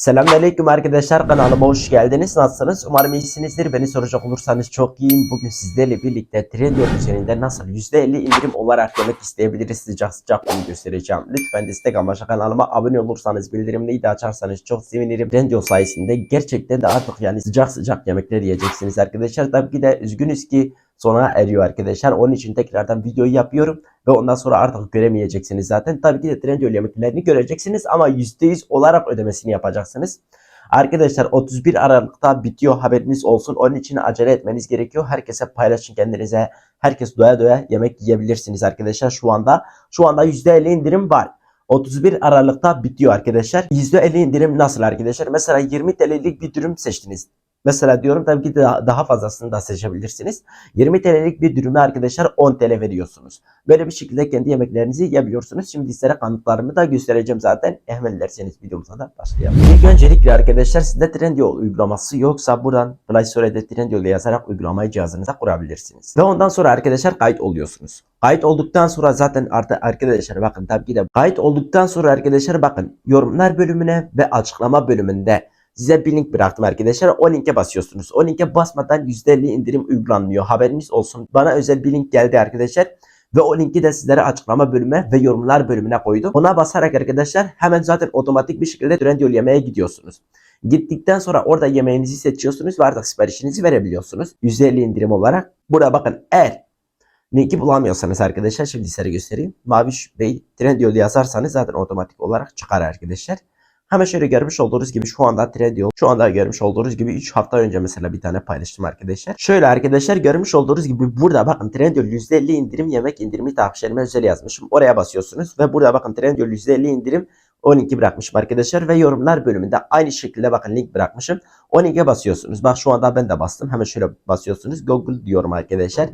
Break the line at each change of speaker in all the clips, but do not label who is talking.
Selamünaleyküm arkadaşlar kanalıma hoş geldiniz. Nasılsınız? Umarım iyisinizdir. Beni soracak olursanız çok iyiyim. Bugün sizlerle birlikte Trendyol üzerinde nasıl %50 indirim olarak yemek isteyebiliriz sıcak sıcak bunu göstereceğim. Lütfen destek amaçlı kanalıma abone olursanız bildirimleri de açarsanız çok sevinirim. Trendyol sayesinde gerçekten de artık yani sıcak sıcak yemekler yiyeceksiniz arkadaşlar. Tabii ki de üzgünüz ki sona eriyor arkadaşlar. Onun için tekrardan videoyu yapıyorum ve ondan sonra artık göremeyeceksiniz zaten. Tabii ki de Trendyol yemeklerini göreceksiniz ama %100 olarak ödemesini yapacaksınız. Arkadaşlar 31 Aralık'ta bitiyor haberiniz olsun. Onun için acele etmeniz gerekiyor. Herkese paylaşın kendinize. Herkes doya doya yemek yiyebilirsiniz arkadaşlar şu anda. Şu anda %50 indirim var. 31 Aralık'ta bitiyor arkadaşlar. %50 indirim nasıl arkadaşlar? Mesela 20 TL'lik bir dürüm seçtiniz. Mesela diyorum tabii ki daha, fazlasını da seçebilirsiniz. 20 TL'lik bir dürüme arkadaşlar 10 TL veriyorsunuz. Böyle bir şekilde kendi yemeklerinizi yiyebiliyorsunuz. Şimdi sizlere kanıtlarımı da göstereceğim zaten. Ehmel derseniz videomuza da başlayalım. İlk öncelikle arkadaşlar sizde Trendyol uygulaması yoksa buradan Play Store'da Trendyol yazarak uygulamayı cihazınıza kurabilirsiniz. Ve ondan sonra arkadaşlar kayıt oluyorsunuz. Kayıt olduktan sonra zaten artık arkadaşlar bakın tabii ki de kayıt olduktan sonra arkadaşlar bakın yorumlar bölümüne ve açıklama bölümünde size bir link bıraktım arkadaşlar. O linke basıyorsunuz. O linke basmadan %50 indirim uygulanmıyor. Haberiniz olsun. Bana özel bir link geldi arkadaşlar. Ve o linki de sizlere açıklama bölümüne ve yorumlar bölümüne koydum. Ona basarak arkadaşlar hemen zaten otomatik bir şekilde Trendyol yemeğe gidiyorsunuz. Gittikten sonra orada yemeğinizi seçiyorsunuz ve artık siparişinizi verebiliyorsunuz. %50 indirim olarak. Burada bakın eğer linki bulamıyorsanız arkadaşlar şimdi size göstereyim. Maviş Bey Trendyol yazarsanız zaten otomatik olarak çıkar arkadaşlar. Hemen şöyle görmüş olduğunuz gibi şu anda Trendyol şu anda görmüş olduğunuz gibi 3 hafta önce mesela bir tane paylaştım arkadaşlar. Şöyle arkadaşlar görmüş olduğunuz gibi burada bakın Trendyol %50 indirim yemek indirimi takipçilerime özel yazmışım. Oraya basıyorsunuz ve burada bakın Trendyol %50 indirim 12 bırakmışım arkadaşlar ve yorumlar bölümünde aynı şekilde bakın link bırakmışım. 12'ye basıyorsunuz. Bak şu anda ben de bastım. Hemen şöyle basıyorsunuz. Google diyorum arkadaşlar.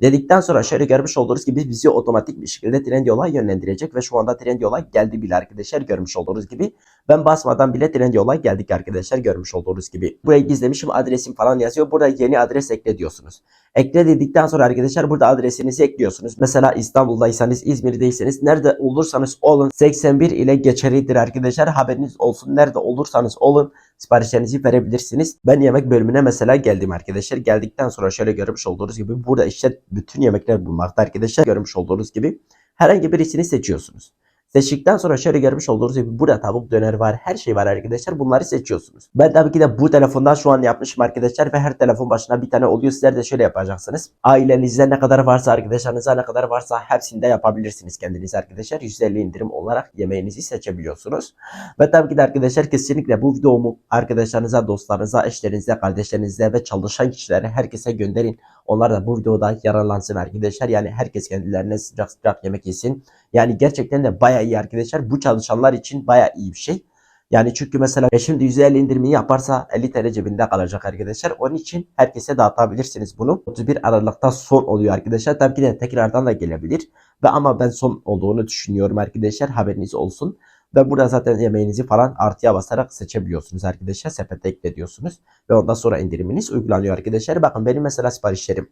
Dedikten sonra şöyle görmüş olduğunuz gibi bizi otomatik bir şekilde Trendyol'a yönlendirecek ve şu anda Trendyol'a geldi bile arkadaşlar görmüş olduğunuz gibi. Ben basmadan bile Trendyol'a geldik arkadaşlar görmüş olduğunuz gibi. Burayı gizlemişim adresim falan yazıyor. Burada yeni adres ekle diyorsunuz. Ekle dedikten sonra arkadaşlar burada adresinizi ekliyorsunuz. Mesela İstanbul'daysanız, İzmir'deyseniz, nerede olursanız olun 81 ile geçerlidir arkadaşlar. Haberiniz olsun. Nerede olursanız olun siparişlerinizi verebilirsiniz. Ben yemek bölümüne mesela geldim arkadaşlar. Geldikten sonra şöyle görmüş olduğunuz gibi burada işte bütün yemekler bulmakta arkadaşlar. Görmüş olduğunuz gibi herhangi birisini seçiyorsunuz. Seçtikten sonra şöyle görmüş olduğunuz gibi burada tavuk döner var. Her şey var arkadaşlar. Bunları seçiyorsunuz. Ben tabii ki de bu telefondan şu an yapmışım arkadaşlar. Ve her telefon başına bir tane oluyor. Sizler de şöyle yapacaksınız. Ailenizde ne kadar varsa arkadaşlarınızda ne kadar varsa hepsinde yapabilirsiniz kendiniz arkadaşlar. 150 indirim olarak yemeğinizi seçebiliyorsunuz. Ve tabii ki de arkadaşlar kesinlikle bu videomu arkadaşlarınıza, dostlarınıza, eşlerinize, kardeşlerinize ve çalışan kişilere herkese gönderin. Onlar da bu videoda yararlansın arkadaşlar. Yani herkes kendilerine sıcak sıcak yemek yesin. Yani gerçekten de bayağı iyi arkadaşlar. Bu çalışanlar için bayağı iyi bir şey. Yani çünkü mesela e şimdi %50 indirimini yaparsa 50 TL cebinde kalacak arkadaşlar. Onun için herkese dağıtabilirsiniz bunu. 31 Aralık'ta son oluyor arkadaşlar. Tabii ki de tekrardan da gelebilir. Ve ama ben son olduğunu düşünüyorum arkadaşlar. Haberiniz olsun. Ve burada zaten yemeğinizi falan artıya basarak seçebiliyorsunuz arkadaşlar. Sepete ekle diyorsunuz. Ve ondan sonra indiriminiz uygulanıyor arkadaşlar. Bakın benim mesela siparişlerim.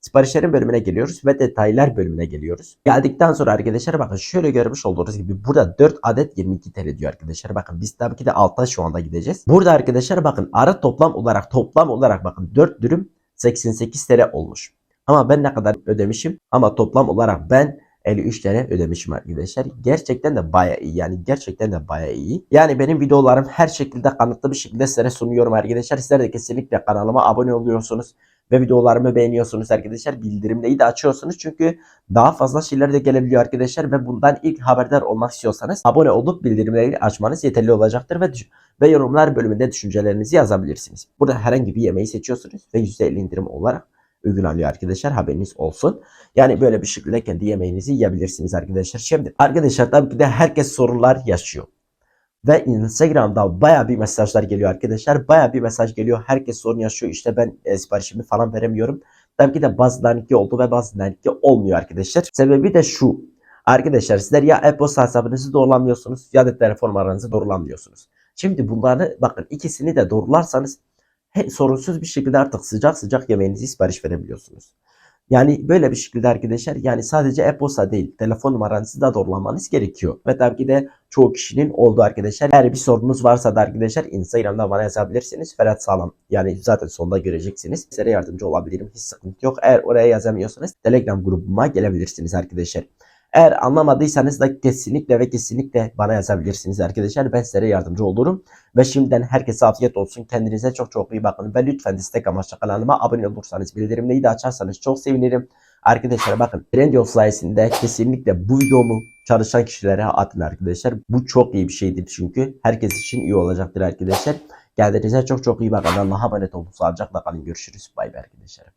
Siparişlerin bölümüne geliyoruz ve detaylar bölümüne geliyoruz. Geldikten sonra arkadaşlar bakın şöyle görmüş olduğunuz gibi burada 4 adet 22 TL diyor arkadaşlar. Bakın biz tabii ki de altta şu anda gideceğiz. Burada arkadaşlar bakın ara toplam olarak toplam olarak bakın 4 dürüm 88 TL olmuş. Ama ben ne kadar ödemişim? Ama toplam olarak ben 53 TL ödemişim arkadaşlar. Gerçekten de baya iyi. Yani gerçekten de baya iyi. Yani benim videolarım her şekilde kanıtlı bir şekilde size sunuyorum arkadaşlar. Sizler de kesinlikle kanalıma abone oluyorsunuz ve videolarımı beğeniyorsunuz arkadaşlar. Bildirimleri de açıyorsunuz çünkü daha fazla şeyler de gelebiliyor arkadaşlar ve bundan ilk haberdar olmak istiyorsanız abone olup bildirimleri açmanız yeterli olacaktır ve ve yorumlar bölümünde düşüncelerinizi yazabilirsiniz. Burada herhangi bir yemeği seçiyorsunuz ve %50 indirim olarak uygulanıyor arkadaşlar haberiniz olsun. Yani böyle bir şekilde kendi yemeğinizi yiyebilirsiniz arkadaşlar. Şimdi arkadaşlar tabii ki de herkes sorunlar yaşıyor. Ve Instagram'da baya bir mesajlar geliyor arkadaşlar. Baya bir mesaj geliyor. Herkes sorun yaşıyor. İşte ben e, siparişimi falan veremiyorum. Tabii ki de bazılarınki oldu ve bazılarınki olmuyor arkadaşlar. Sebebi de şu. Arkadaşlar sizler ya e-posta hesabınızı doğrulamıyorsunuz ya da telefon numaranızı doğrulamıyorsunuz. Şimdi bunları bakın ikisini de doğrularsanız he, sorunsuz bir şekilde artık sıcak sıcak yemeğinizi sipariş verebiliyorsunuz. Yani böyle bir şekilde arkadaşlar yani sadece e-posta değil telefon numaranızı da doğrulamanız gerekiyor. Ve tabii ki de çoğu kişinin olduğu arkadaşlar. Eğer bir sorunuz varsa da arkadaşlar Instagram'da bana yazabilirsiniz. Ferhat Sağlam yani zaten sonunda göreceksiniz. Size yardımcı olabilirim. Hiç sıkıntı yok. Eğer oraya yazamıyorsanız Telegram grubuma gelebilirsiniz arkadaşlar. Eğer anlamadıysanız da kesinlikle ve kesinlikle bana yazabilirsiniz arkadaşlar. Ben size yardımcı olurum. Ve şimdiden herkese afiyet olsun. Kendinize çok çok iyi bakın. Ve lütfen destek amaçlı kanalıma abone olursanız bildirimleri de açarsanız çok sevinirim. Arkadaşlar bakın Trendyol sayesinde kesinlikle bu videomu çalışan kişilere atın arkadaşlar. Bu çok iyi bir şeydir çünkü. Herkes için iyi olacaktır arkadaşlar. Kendinize çok çok iyi bakın. Allah'a emanet olun. Sağlıcakla kalın. Görüşürüz. Bay bay arkadaşlar.